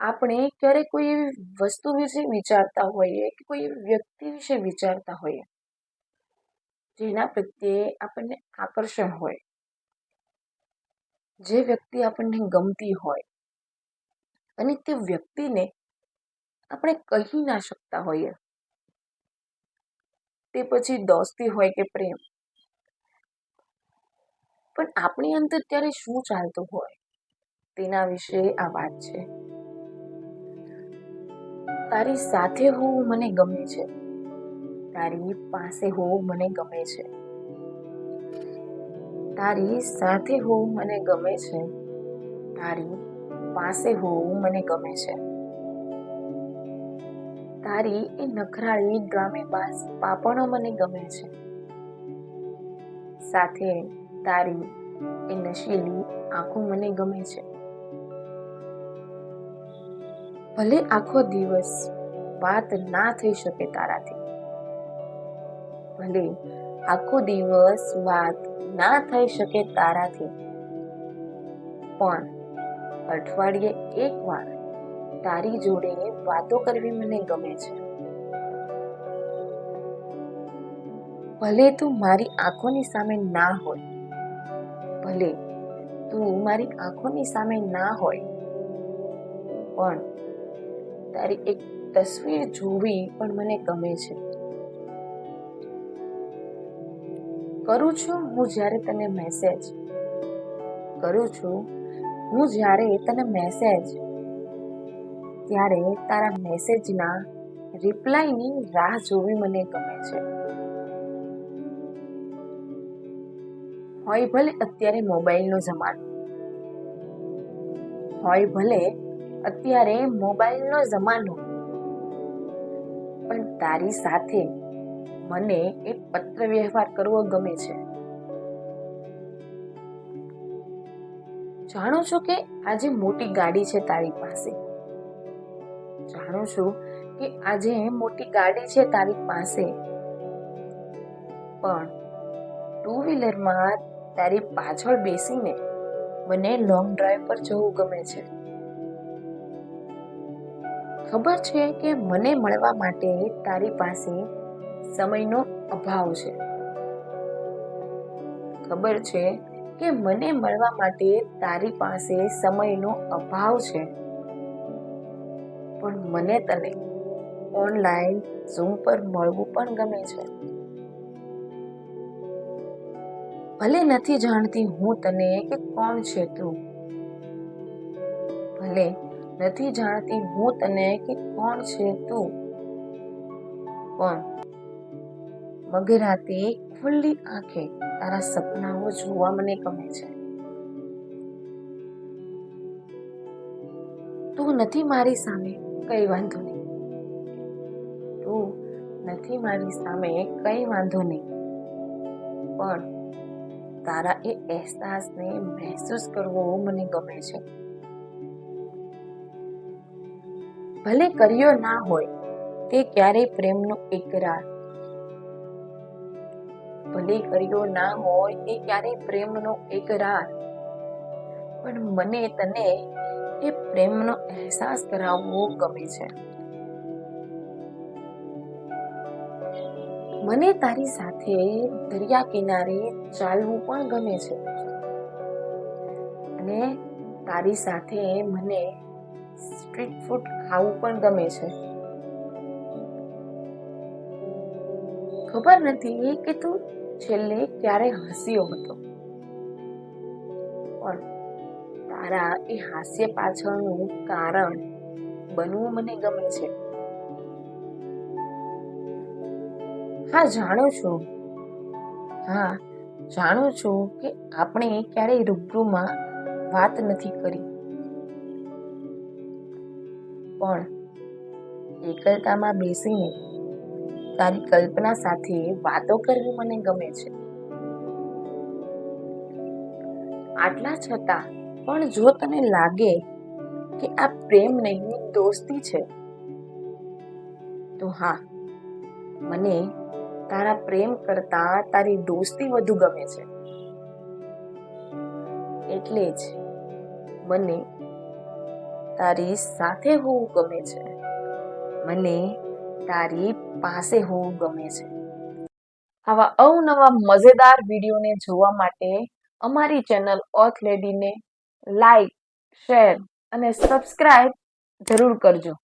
આપણે ક્યારેક કોઈ એવી વસ્તુ વિશે વિચારતા હોઈએ કે કોઈ વ્યક્તિ વિશે વિચારતા હોઈએ, જેના પ્રત્યે આપણને આકર્ષણ હોય, જે વ્યક્તિ આપણને ગમતી હોય અને તે વ્યક્તિને આપણે કહી ના શકતા હોઈએ. તે પછી દોસ્તી હોય કે પ્રેમ. પણ આપણી અંદર ત્યારે શું ચાલતું હોય, તેના વિશે આ વાત છે. તારી સાથે હોવું મને ગમે છે. તારી પાસે હોવું મને ગમે છે. તારી સાથે હોવું મને ગમે છે. તારી પાસે હોવું મને ગમે છે. તારી એ નખરાળી ડ્રામે પાસ પાપણો મને ગમે છે. સાથે તારી એ નશીલી આંખો મને ગમે છે. ભલે આખો દિવસ વાત ના થઈ શકે તારાથી. ભલે આખો દિવસ વાત ના થઈ શકે તારાથી. પણ અઠવાડિયે એક વાર તારી જોડે વાતો કરવી મને ગમે છે. ભલે તું મારી આંખોની સામે ના હોય. ભલે તું મારી આંખોની સામે ના હોય. પણ તારી એક તસવીર જોવી પણ મને ગમે છે. કરું છું હું જ્યારે તને મેસેજ કરું છું હું જ્યારે તને મેસેજ ત્યારે તારા મેસેજના રિપ્લાયની રાહ જોવી મને ગમે છે. હોય ભલે અત્યારે મોબાઈલનો જમાનો. હોય ભલે અત્યારે મોબાઈલનો જમાનો. પણ તારી સાથે મને એક પત્ર વ્યવહાર કરવો ગમે છે. જાણું છું કે આજે મોટી ગાડી છે તારી પાસે? જાણું છું કે આજે મોટી ગાડી છે તારી પાસે? પણ ટુ વ્હીલરમાં તારી પાછળ બેસીને મને લોંગ ડ્રાઈવ પર જવું ગમે છે. ખબર છે કે મને મળવા માટે તારી પાસે સમયનો અભાવ છે. ખબર છે કે મને મળવા માટે તારી પાસે સમયનો અભાવ છે. પણ મને તને ઓનલાઈન ઝૂમ પર મળવું પણ ગમે છે. ભલે નથી જાણતી હું તને કે કોણ છે તું. ભલે નથી જાણતી હું તને કે કોણ છે તું? પણ મગરાતે ખુલ્લી આંખે તારા સપનાઓ જોવા મને ગમે છે. તું નથી મારી સામે, કઈ વાંધો નહીં. તું નથી મારી સામે, કઈ વાંધો નહીં. પણ તારા એ અહેસાસને મહેસૂસ કરવો મને ગમે છે. ભલે કર્યો ના હોય, તે ક્યારેય પ્રેમનો એકરાર. ભલે કર્યો ના હોય, તે ક્યારેય પ્રેમનો એકરાર. પણ મને તને એ પ્રેમનો અહેસાસ કરાવવો ગમે છે. મને તારી સાથે દરિયા કિનારે ચાલવું પણ ગમે છે. અને તારી સાથે મને સ્ટ્રીટ ફૂડ ખાવું પણ ગમે છે. ખબર નથી કે તું છેલ્લે ક્યારે હસ્યો હતો. પણ તારા એ હાસ્ય પાછળનું કારણ બનવું મને ગમે છે. હા, જાણું છું. હા, જાણું છું કે આપણે ક્યારેય રૂબરૂમાં વાત નથી કરી. પણ એકલતામાં બેસીને તારી કલ્પના સાથે વાતો કરવી મને ગમે છે. આટલા છતાં પણ જો તને લાગે કે આ પ્રેમ નહીં દોસ્તી છે, તો હા, મને તારા પ્રેમ કરતા તારી દોસ્તી વધુ ગમે છે. એટલે જ મને તારી સાથે હોવું ગમે છે. મને તારી પાસે હોવું ગમે છે. આવા અવનવા મજેદાર વિડીયોને જોવા માટે અમારી ચેનલ ઓથ લેડીને લાઈક શેર અને સબસ્ક્રાઈબ જરૂર કરજો.